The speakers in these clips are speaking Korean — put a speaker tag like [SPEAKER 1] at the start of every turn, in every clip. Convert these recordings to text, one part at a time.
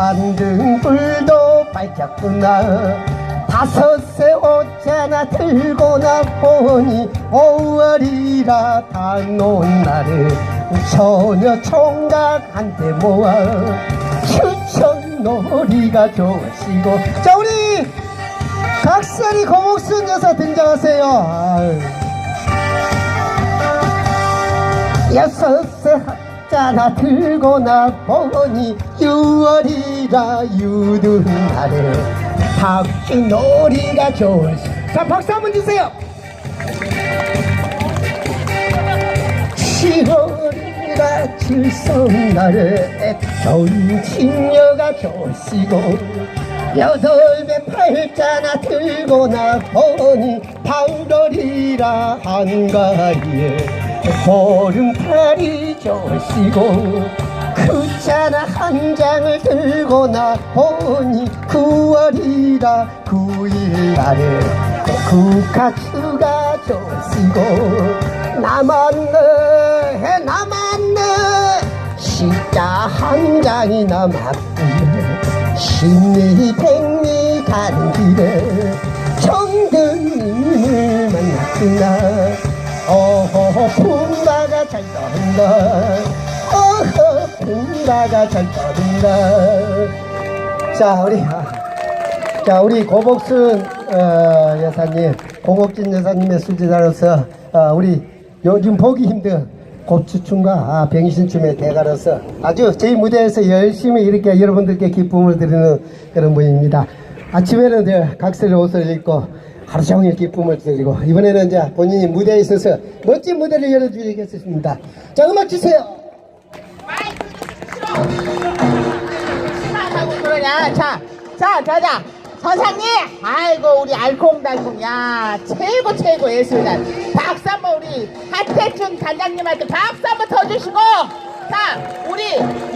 [SPEAKER 1] 안등불도 밝혔구나. 다섯 새 옷자나 들고 나 보니 5월이라 단온 날에 처녀 총각한테 모아 추천놀이가 좋으시고. 자 우리 각설이 고목순 여사 등장하세요. 아유. 여섯 새 합자나 들고 나 보니 6월이라 유든 날에 박쥐놀이가 좋으시 자 박수 한번 주세요. 7월이라 칠성날에 좋은 친녀가 좋으시고 여덟 배 팔자나 들고 나 보니 8월이라 한가리에 보름달이 좋으시고 그자나 한 장을 들고 나 보니 9월이라 9일 날에 국화추가 좋으시고 남았네 해 남았네. 시자 한 장이 남았네 십리 백리 가는 길에 정근님을 만났구나. 어허 풍바가 잘 떠든다. 어허 풍바가 잘 떠든다. 자 우리 자 우리 고복순 어, 여사님 고복진 여사님의 술제자로서 어, 우리 요즘 보기 힘든 고추춤과 아, 병신춤의 대가로서 아주 저희 무대에서 열심히 이렇게 여러분들께 기쁨을 드리는 그런 분입니다. 아침에는 늘 각설의 옷을 입고 하루 종일 기쁨을 드리고 이번에는 이제 본인이 무대에 있어서 멋진 무대를 열어주시겠습니다 자 음악 주세요
[SPEAKER 2] 그러냐? 자, 자, 자, 자. 선상님! 아이고, 우리 알콩달콩. 야, 최고, 최고 예술단. 박수 한번 우리 하태춘 단장님한테 박수 한번 더 주시고. 자, 우리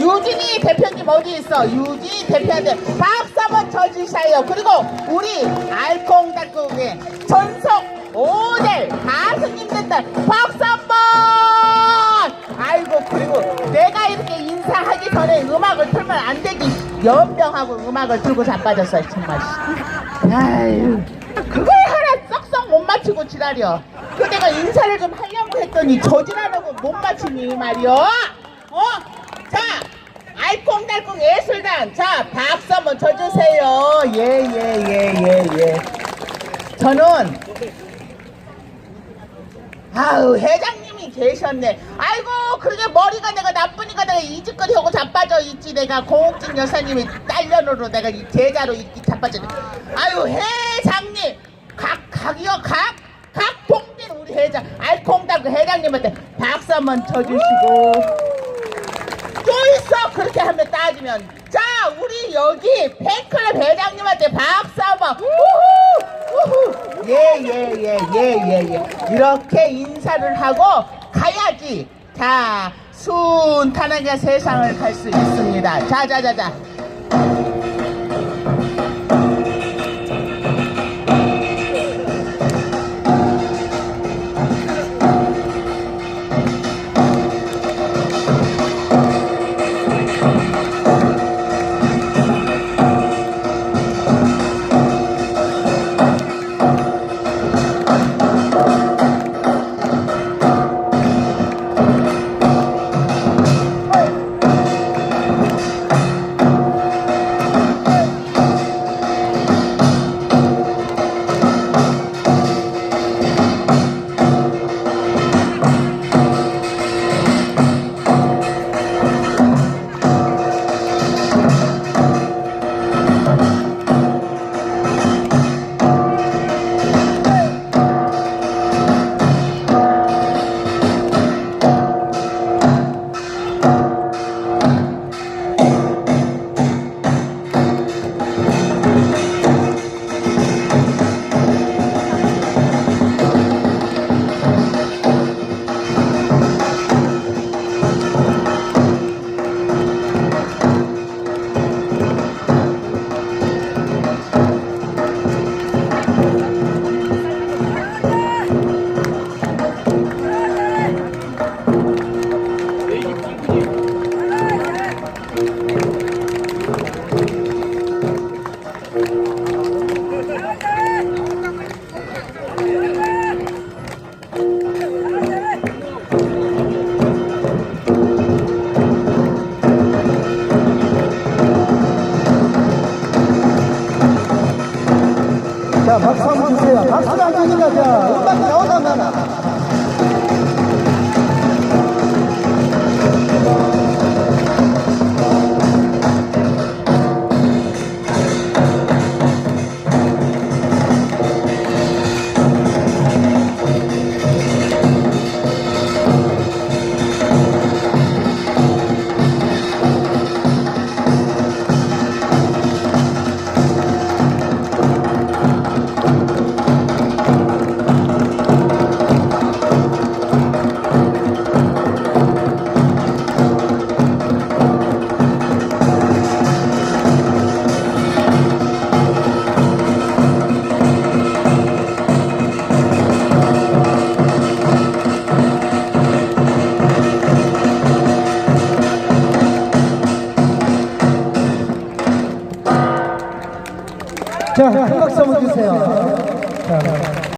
[SPEAKER 2] 유진이 대표님 어디 있어? 유진이 대표한테 박수 한번 쳐 주셔요. 그리고 우리 알콩달콩의 전속 모델 가수님들 박수 한번! 아이고 그리고 내가 이렇게 인사하기 전에 음악을 틀면 안 되기 연병하고 음악을 들고 자빠졌어요 정말 아유 그걸 하나 썩썩 못 맞추고 지랄이여 그 내가 인사를 좀 하려고 했더니 저지랄하고 못 맞추니 말이여 어? 자 알콩달콩 예술단. 자 박수 한번 쳐주세요. 예예 예 예 예. 저는 아우 회장님이 계셨네. 아이고 그러게 머리가 내가 나쁘니까 내가 이직거리 하고 자빠져 있지. 내가 공옥진 여사님이 딸년으로 내가 이 제자로 있기 자빠졌네. 아유 회장님. 각 각이요? 각? 각봉진 우리 회장. 알콩달콩 회장님한테 박수 한번 쳐주시고 또 있어 그렇게 하면 따지면 자 우리 여기 팬클럽 회장님한테 박수 한번. 우후! 예예 예 예 예 예. 이렇게 인사를 하고 가야지. 자 순탄하게 세상을 갈 수 있습니다. 자자자자
[SPEAKER 1] 자, 나 자, 한 박수 한번 주세요. 자,